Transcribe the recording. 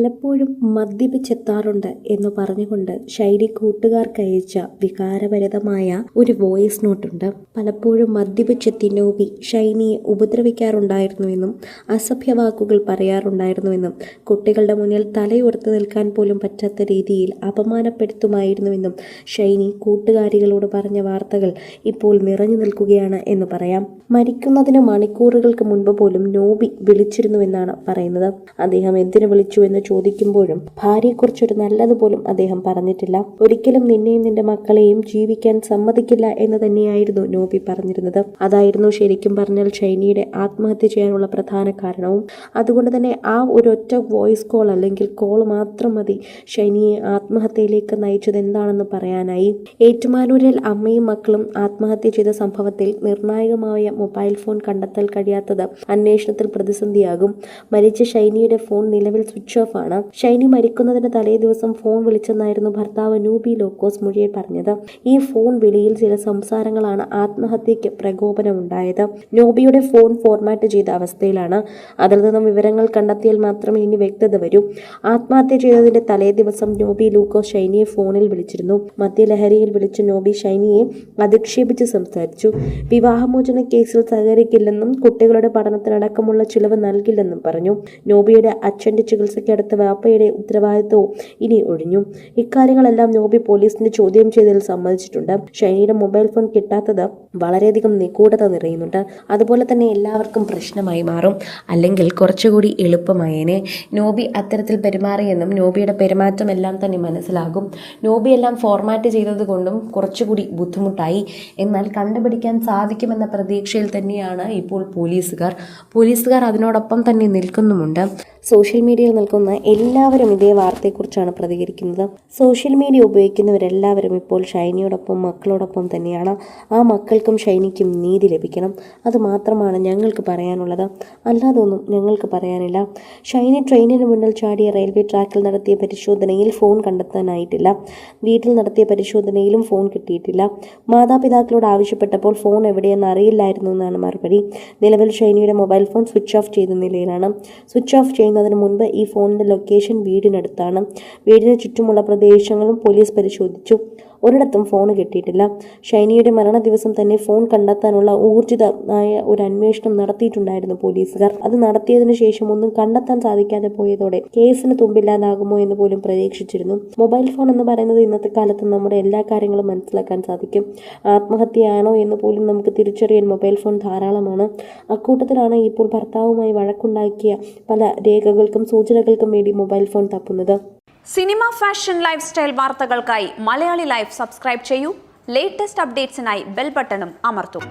പലപ്പോഴും മദ്യപിച്ചെത്താറുണ്ട് എന്ന് പറഞ്ഞുകൊണ്ട് ശൈലി കൂട്ടുകാർക്ക് അയച്ച വികാരഭരിതമായ ഒരു വോയിസ് നോട്ടുണ്ട്. പലപ്പോഴും മദ്യപിച്ചെത്തി നോബി ഷൈനിയെ ഉപദ്രവിക്കാറുണ്ടായിരുന്നുവെന്നും അസഭ്യവാക്കുകൾ പറയാറുണ്ടായിരുന്നുവെന്നും കുട്ടികളുടെ മുന്നിൽ തലയുയർത്തി നിൽക്കാൻ പോലും പറ്റാത്ത രീതിയിൽ അപമാനപ്പെടുത്തുമായിരുന്നുവെന്നും ഷൈനി കൂട്ടുകാരികളോട് പറഞ്ഞ വാർത്തകൾ ഇപ്പോൾ നിറഞ്ഞു നിൽക്കുകയാണ് എന്ന് പറയാം. മരിക്കുന്നതിന് മണിക്കൂറുകൾക്ക് മുൻപ് പോലും നോബി വിളിച്ചിരുന്നുവെന്നാണ് പറയുന്നത്. അദ്ദേഹം എന്തിനു വിളിച്ചു എന്ന് ചോദിക്കുമ്പോഴും ഭാര്യയെക്കുറിച്ചൊരു നല്ലത് പോലും അദ്ദേഹം പറഞ്ഞിട്ടില്ല. ഒരിക്കലും നിന്നെയും നിന്റെ മക്കളെയും ജീവിക്കാൻ സമ്മതിക്കില്ല എന്ന് തന്നെയായിരുന്നു നോബി പറഞ്ഞിരുന്നത്. അതായിരുന്നു ശരിക്കും പറഞ്ഞാൽ ഷൈനിയുടെ ആത്മഹത്യ ചെയ്യാനുള്ള പ്രധാന കാരണവും. അതുകൊണ്ട് തന്നെ ആ ഒരൊറ്റ വോയിസ് കോൾ അല്ലെങ്കിൽ കോൾ മാത്രം മതി ഷൈനിയെ ആത്മഹത്യയിലേക്ക് നയിച്ചത് എന്താണെന്ന് പറയാനായി. ഏറ്റുമാനൂരിൽ അമ്മയും മക്കളും ആത്മഹത്യ ചെയ്ത സംഭവത്തിൽ നിർണായകമായ മൊബൈൽ ഫോൺ കണ്ടെത്താൻ കഴിയാത്തത് അന്വേഷണത്തിൽ പ്രതിസന്ധിയാകും. മരിച്ച ഷൈനിയുടെ ഫോൺ നിലവിൽ സ്വിച്ച് ഓഫ് ആണ് ഷൈനി മരിക്കുന്നതിന് തലേ ദിവസം ഫോൺ വിളിച്ചെന്നായിരുന്നു ഭർത്താവ് നൂബി ലോക്കോസ് മൊഴിയെ പറഞ്ഞത്. ഈ ഫോൺ വിളിയിൽ ചില സംസാരങ്ങളാണ് ആത്മഹത്യയ്ക്ക് പ്രകോപനമുണ്ടായത്. നോബിയുടെ ഫോൺ ഫോർമാറ്റ് ചെയ്ത അവസ്ഥയിലാണ്. അതിൽ നിന്നും വിവരങ്ങൾ കണ്ടെത്തിയാൽ മാത്രമേ ഇനി വ്യക്തത വരൂ. ആത്മഹത്യ ചെയ്തതിന്റെ തലേ ദിവസം നോബി ലൂക്കോസ് ഷൈനിയെ ഫോണിൽ വിളിച്ചിരുന്നു. മദ്യലഹരിയിൽ വിളിച്ച നോബി ഷൈനിയെ അധിക്ഷേപിച്ച് സംസാരിച്ചു. വിവാഹമോചന കേസിൽ സഹകരിക്കില്ലെന്നും കുട്ടികളുടെ പഠനത്തിനടക്കമുള്ള ചിലവ് നൽകില്ലെന്നും പറഞ്ഞു. നോബിയുടെ അച്ഛന്റെ ചികിത്സയ്ക്കടുത്ത വാപ്പയുടെ ഉത്തരവാദിത്വവും ഇനി ഒഴിഞ്ഞു. ഇക്കാര്യങ്ങളെല്ലാം നോബി പോലീസിന്റെ ചോദ്യം ചെയ്തതിൽ സമ്മതിച്ചിട്ടുണ്ട്. ഷൈനിയുടെ മൊബൈൽ ഫോൺ കിട്ടാത്തത് വളരെയധികം നിഗൂഢത നിറയുന്നുണ്ട്. അതുപോലെ തന്നെ എല്ലാവർക്കും പ്രശ്നമായി മാറും. അല്ലെങ്കിൽ കുറച്ചുകൂടി എളുപ്പമായേനെ. നോബി അത്തരത്തിൽ പെരുമാറിയെന്നും നോബിയുടെ പെരുമാറ്റം എല്ലാം തന്നെ മനസ്സിലാകും. നോബി എല്ലാം ഫോർമാറ്റ് ചെയ്തത് കൊണ്ടും കുറച്ചുകൂടി ബുദ്ധിമുട്ടായി. എന്നാൽ കണ്ടുപിടിക്കാൻ സാധിക്കുമെന്ന പ്രതീക്ഷയിൽ തന്നെയാണ് ഇപ്പോൾ പോലീസുകാർ. പോലീസുകാർ അതിനോടൊപ്പം തന്നെ നിൽക്കുന്നുമുണ്ട്. സോഷ്യൽ മീഡിയയിൽ നിൽക്കുന്ന എല്ലാവരും ഇതേ വാർത്തയെക്കുറിച്ചാണ് പ്രതികരിക്കുന്നത്. സോഷ്യൽ മീഡിയ ഉപയോഗിക്കുന്നവരെല്ലാവരും ഇപ്പോൾ ഷൈനിയോടൊപ്പം മക്കളോടൊപ്പം തന്നെയാണ്. ആ മക്കൾക്കും ഷൈനിക്കും നീതി ലഭിക്കണം. അത് മാത്രമാണ് ഞങ്ങൾക്ക് പറയാനുള്ളത്. അല്ലാതൊന്നും ഞങ്ങൾക്ക് പറയാനില്ല. ഷൈനി ട്രെയിനിന് മുന്നിൽ ചാടിയ റെയിൽവേ ട്രാക്കിൽ നടത്തിയ പരിശോധനയിൽ ഫോൺ കണ്ടെത്താനായിട്ടില്ല. വീട്ടിൽ നടത്തിയ പരിശോധനയിലും ഫോൺ കിട്ടിയിട്ടില്ല. മാതാപിതാക്കളോട് ആവശ്യപ്പെട്ടപ്പോൾ ഫോൺ എവിടെയെന്ന് അറിയില്ലായിരുന്നു എന്നാണ് മറുപടി. നിലവിൽ ഷൈനിയുടെ മൊബൈൽ ഫോൺ സ്വിച്ച് ഓഫ് ചെയ്ത നിലയിലാണ്. സ്വിച്ച് ഓഫ് ചെയ്യുന്നതിന് മുൻപ് ഈ ഫോണിന്റെ ലൊക്കേഷൻ വീടിനടുത്താണ്. വീടിന് ചുറ്റുമുള്ള പ്രദേശങ്ങളും പോലീസ് പരിശോധിച്ചു. ഒരിടത്തും ഫോൺ കിട്ടിയിട്ടില്ല. ഷൈനിയുടെ മരണ ദിവസം തന്നെ ഫോൺ കണ്ടെത്താനുള്ള ഊർജിതമായ ഒരു അന്വേഷണം നടത്തിയിട്ടുണ്ടായിരുന്നു പോലീസുകാർ. അത് നടത്തിയതിനു ശേഷം ഒന്നും കണ്ടെത്താൻ സാധിക്കാതെ പോയതോടെ കേസിന് തുമ്പില്ലാതാകുമോ എന്ന് പോലും പ്രതീക്ഷിച്ചിരുന്നു. മൊബൈൽ ഫോൺ എന്ന് പറയുന്നത് ഇന്നത്തെ കാലത്ത് നമ്മുടെ എല്ലാ കാര്യങ്ങളും മനസ്സിലാക്കാൻ സാധിക്കും. ആത്മഹത്യയാണോ എന്ന് പോലും നമുക്ക് തിരിച്ചറിയാൻ മൊബൈൽ ഫോൺ ധാരാളമാണ്. അക്കൂട്ടത്തിലാണ് ഇപ്പോൾ ഭർത്താവുമായി വഴക്കുണ്ടാക്കിയ പല രേഖകൾക്കും സൂചനകൾക്കും വേണ്ടി മൊബൈൽ ഫോൺ തപ്പുന്നത്. സിനിമ ഫാഷൻ ലൈഫ് സ്റ്റൈൽ വാർത്തകൾക്കായി മലയാളി ലൈഫ് സബ്സ്ക്രൈബ് ചെയ്യൂ. ലേറ്റസ്റ്റ് അപ്ഡേറ്റ്സിനായി ബെൽ ബട്ടണും അമർത്തും.